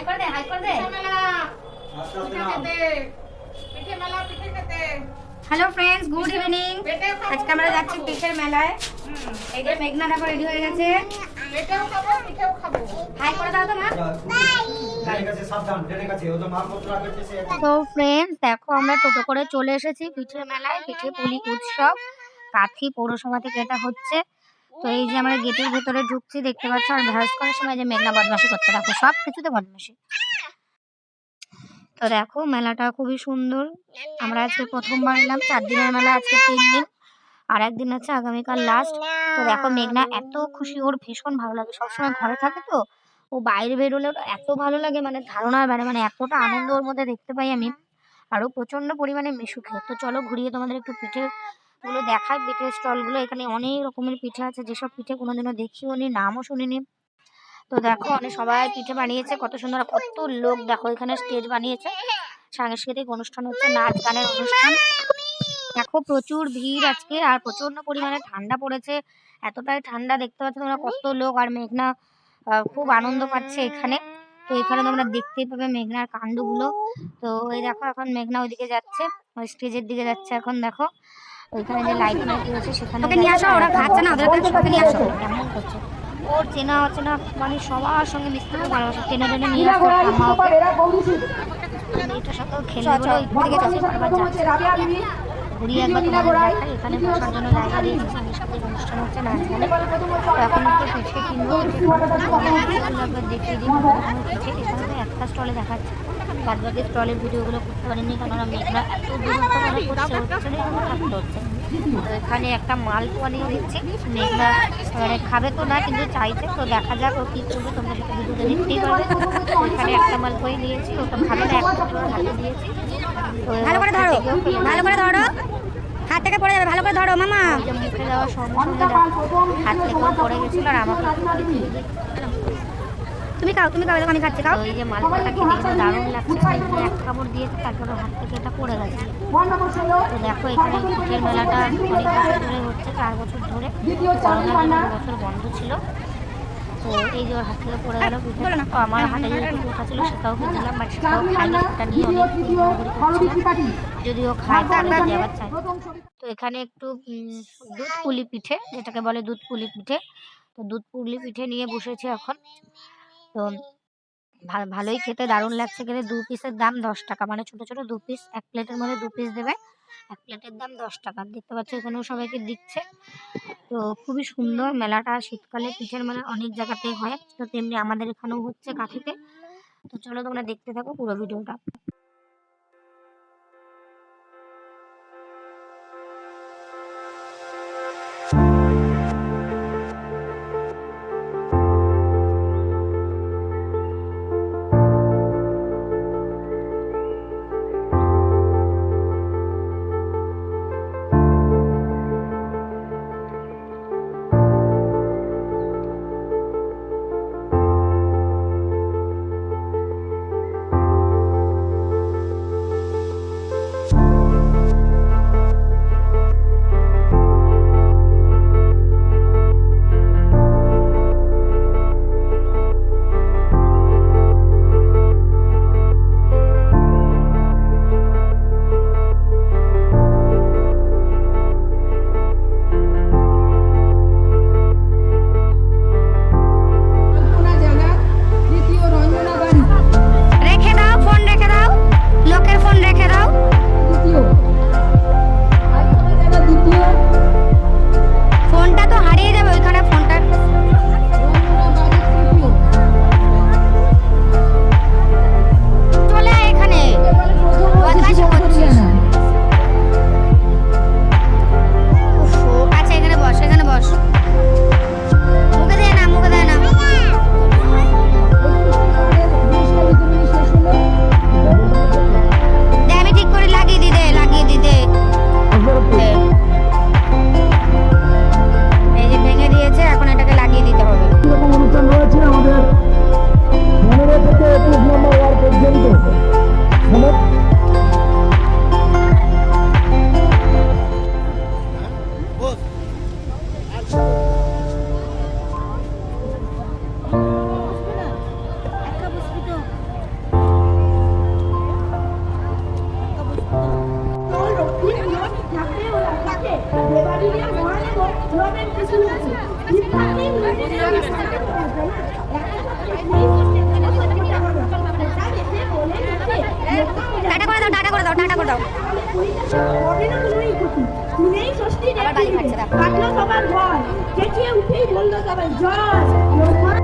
High করে দে high করে দে। আস্তে আস্তে না হ্যালো ফ্রেন্ডস গুড ইভিনিং আজকে আমরা যাচ্ছি পিঠের মেলায়। এই যে মেঘনা দেখো রেডি হয়ে গেছে। হাই করে দাও তো মা। তো ফ্রেন্ডস দেখো আমরা টোটো করে চলে এসেছি পিঠের মেলায় পিঠে পুলি উৎসব কাথি পৌরসভা থেকে এটা হচ্ছে। তো এই যে আমরা গেটের ভেতরে ঢুকছি, দেখতে পাচ্ছ আর ভ্যাস করার সময় যে মেঘনা বদমাসি করতে দেখো, সব কিছুতে বদমাসি তো দেখো, মেলাটা খুবই সুন্দর। আমরা আজকে প্রথমবার এলাম, চার দিনের মেলা আজকে তিন দিন। আর একদিন আছে আগামীকাল লাস্ট তো দেখো, মেঘনা এত খুশি, ওর ভীষণ ভালো লাগে। সবসময় ঘরে থাকে তো, ও বাইরে বেরোলে এত ভালো লাগে মানে ধারণার বাইরে মানে এতটা আনন্দ ওর মধ্যে দেখতে পাই আমি। আরও প্রচণ্ড পরিমাণে মিশুকে। তো চলো, ঘুরিয়ে তোমাদের একটু পিঠে গুলো দেখাই পিঠের স্টলগুলো এখানে অনেক রকমের পিঠে আছে। যেসব পিঠে কোনোদিনও দেখিও নি, নামও শুনিনি তো দেখো, অনেক সবাই পিঠে বানিয়েছে। কত সুন্দর, কত লোক দেখো, এখানে স্টেজ বানিয়েছে। সাংস্কৃতিক অনুষ্ঠান হচ্ছে, নাচ গানের অনুষ্ঠান। দেখো, প্রচুর ভিড় আজকে আর প্রচণ্ড পরিমাণে ঠান্ডা পড়েছে। এতটাই ঠান্ডা দেখতে পাচ্ছ তোমরা, কত লোক আর মেঘনা খুব আনন্দ পাচ্ছে এখানে। তো এখানে তোমরা দেখতেই পাবে মেঘনার কাণ্ডগুলো। তো এই দেখো, এখন মেঘনা ওইদিকে যাচ্ছে, ওই স্টেজের দিকে যাচ্ছে এখন, দেখো। ওইখানে যে লাইট মাইট রয়েছে সেখানে ওকে নিয়ে আসো, ওরা খাচ্ছে না, ওদের কাছে ওকে নিয়ে আসো। কেমন করছে? ওর চেনা অচেনা মানে সবার সঙ্গে মিশতে খুব ভালোবাসে। টেনে টেনে নিয়ে আসো ঠাম্মা ওকে। মেয়েটার সাথেও খেলবে বলে ওই দিকে যাচ্ছে ঘুরিয়ে একবার তোমাদের দেখাই এখানে বসার জন্য জায়গা দিয়েছে সাংস্কৃতিক অনুষ্ঠান হচ্ছে গানে তো এখন একটু পিঠে কিনবো একবার দেখিয়ে বিভিন্ন পিঠে এখানে তো একটা স্টলে দেখাচ্ছে বাদ বাকি স্টলের ভিডিওগুলো করতে পারিনি কারণ আমি এত দূরত্ব মানে হচ্ছে না এখানে থাকতে হচ্ছে এখানে একটা মাল নিয়ে দিচ্ছে। মেঘনা মানে খাবে তো না কিন্তু চাইছে। তো দেখা যাক ও কী করবে তোমরা সেটা ভিডিওতে দেখতেই পারবে। এখানে একটা মাল মালপোয়াই নিয়েছি ওটা খাবে না একটা হাতে দিয়েছি। তো ভালো করে ধরো ভালো করে ধরো। হাত থেকে পড়ে যাবে ভালো করে ধরো মামা। মুখে দেওয়ার সঙ্গে সঙ্গে হাত থেকেও পড়ে গেছিল আর আমাকে। তুমি খাও তুমি খাও এরকম আমি খাচ্ছি খাও। এই যে মালপোয়াটা খেতে কিন্তু দারুণ লাগছে এক কাপড় দিয়েছে তারপরে হাত থেকে এটা পড়ে গেছে। তো দেখো এখানে পিঠের মেলাটা অনেক বছর ধরে হচ্ছে চার বছর ধরে। দু বছর বন্ধ ছিল। তো এই যে ওর হাত থেকে পড়ে গেল পিঠে তো আমার হাতে যেটুকু ওঠা ছিল সেটাও দিলাম বাট সেটাও খাইনি সেটা নিয়ে অনেক যদিও খায় তাহলে যে আবার চাই। তো এখানে একটু দুধ পুলি পিঠে যেটাকে বলে দুধ পুলি পিঠে। তো দুধ পুলি পিঠে নিয়ে বসেছে এখন। তো ভালোই খেতে দারুণ লাগছে খেতে। দু পিসের দাম দশ টাকা। মানে ছোট ছোট দু পিস এক প্লেটের মধ্যে দু পিস দেবে। এক প্লেটের দাম দশ টাকা। দেখতে পাচ্ছি এখানেও সবাইকে দিচ্ছে। তো খুবই সুন্দর মেলাটা শীতকালে পিঠের মেলা অনেক জায়গাতেই হয়। তো তেমনি আমাদের এখানেও হচ্ছে কাঠিতে। তো চলো তোমরা দেখতে থাকো পুরো ভিডিওটা। টাটা করে দাও টাটা করে দাও টাটা করে দাও। উঠেই বলল সবাই জয়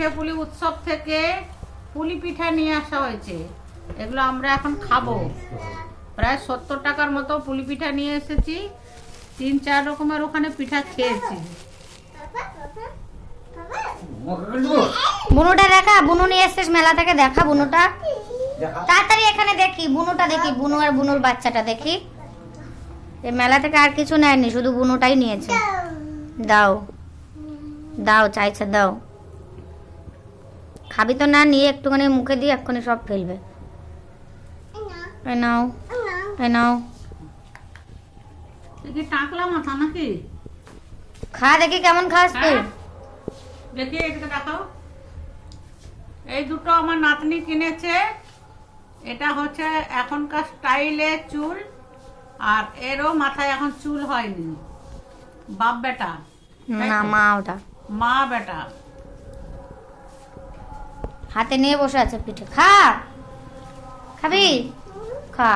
পিঠে পুলি উৎসব থেকে পুলি পিঠা নিয়ে আসা হয়েছে। এগুলো আমরা এখন খাব। প্রায় সত্তর টাকার মতো পুলি পিঠা নিয়ে এসেছি। তিন চার রকমের ওখানে পিঠা খেয়েছি। বুনুটা দেখা বুনু নিয়ে এসছিস মেলা থেকে দেখা বুনুটা। তাড়াতাড়ি এখানে দেখি বুনুটা দেখি বুনু আর বুনুর বাচ্চাটা দেখি। এই মেলা থেকে আর কিছু নেয়নি শুধু বুনুটাই নিয়েছে। দাও। দাও চাইছে দাও। খাবি তো না নিয়ে একটুখানি মুখে দিয়ে এক্ষুনি সব ফেলবে। নাও নাও। টাকলা মাথা নাকি? খা দেখি কেমন খাস তুই? দেখি এদিকে দেখাও। এই দুটো আমার নাতনি কিনেছে। এটা হচ্ছে এখনকার স্টাইলে চুল আর এরও মাথায় এখন চুল হয়নি। বাপ বেটা না মা ওটা। মা বেটা। হাতে নিয়ে বসে আছে পিঠে খা। খাবি? খা।